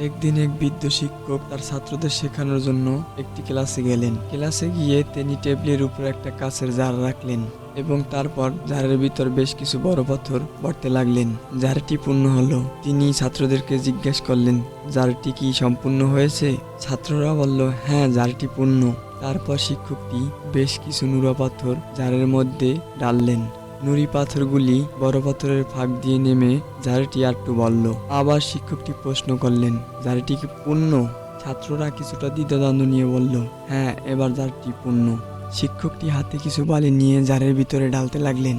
একদিন এক বৃদ্ধ শিক্ষক তার ছাত্রদের শেখানোর জন্য একটি ক্লাসে গেলেন। ক্লাসে গিয়ে তিনি টেবিলের উপর একটা কাছের জার রাখলেন এবং তারপর জারের ভিতর বেশ কিছু বড় পাথর পড়তে লাগলেন। জারটি পূর্ণ হলো। তিনি ছাত্রদেরকে জিজ্ঞেস করলেন, জারটি কি সম্পূর্ণ হয়েছে? ছাত্ররা বলল হ্যাঁ জারটি পূর্ণ। তারপর শিক্ষকটি বেশ কিছু নুরা পাথর জারের মধ্যে ডাললেন নুড়ি পাথরগুলি বড় পাথরের ফাঁক দিয়ে নেমে জারটি আটটু বলল। আবার শিক্ষকটি প্রশ্ন করলেন, জারটি কি পূর্ণ? ছাত্ররা কিছুটা দ্বিধাদ্বন্দ্ব নিয়ে বলল হ্যাঁ এবার জারটি পূর্ণ। শিক্ষকটি হাতে কিছু বালি নিয়ে জারের ভিতরে ডালতে লাগলেন।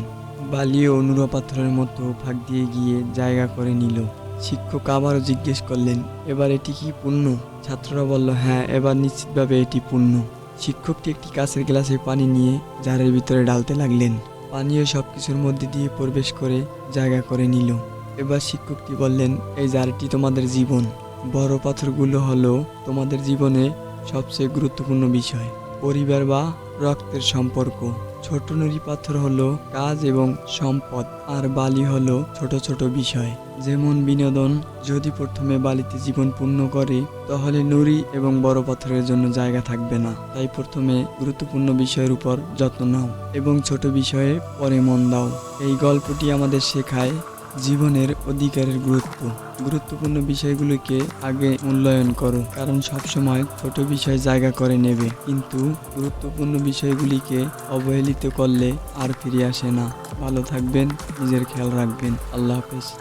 বালি ও নুড়ো পাথরের মতো ফাঁক দিয়ে গিয়ে জায়গা করে নিল। শিক্ষক আবারও জিজ্ঞেস করলেন, এবার এটি কি পূর্ণ? ছাত্ররা বলল হ্যাঁ এবার নিশ্চিতভাবে এটি পূর্ণ। শিক্ষকটি একটি কাঁচের গ্লাসে পানি নিয়ে জারের ভিতরে ডালতে লাগলেন। পানীয় সব কিছুর মধ্যে দিয়ে প্রবেশ করে জায়গা করে নিল। এবার শিক্ষকটি বললেন, এই জারটি তোমাদের জীবন। বড় পাথরগুলো হলো তোমাদের জীবনে সবচেয়ে গুরুত্বপূর্ণ বিষয়। পরিবার বা রক্তের সম্পর্ক। ছোট নুড়ি পাথর হলো কাজ এবং সম্পদ, আর বালি হলো ছোট ছোট বিষয়। যেমন বিনোদন, যদি প্রথমে বালিতে জীবন পূর্ণ করে, তাহলে নুড়ি এবং বড় পাথরের জন্য জায়গা থাকবে না। তাই প্রথমে গুরুত্বপূর্ণ বিষয়ের উপর যত্ন নাও এবং ছোট বিষয়ে পরে মন দাও। এই গল্পটি আমাদের শেখায় জীবনের অধিকারের গুরুত্ব। গুরুত্বপূর্ণ বিষয়গুলোকে আগে মূল্যায়ন করো, কারণ সবসময় ছোট বিষয় জায়গা করে নেবে। কিন্তু গুরুত্বপূর্ণ বিষয়গুলিকে অবহেলিত করলে আর ফিরে আসে না। ভালো থাকবেন, নিজের খেয়াল রাখবেন। আল্লাহ হাফেজ।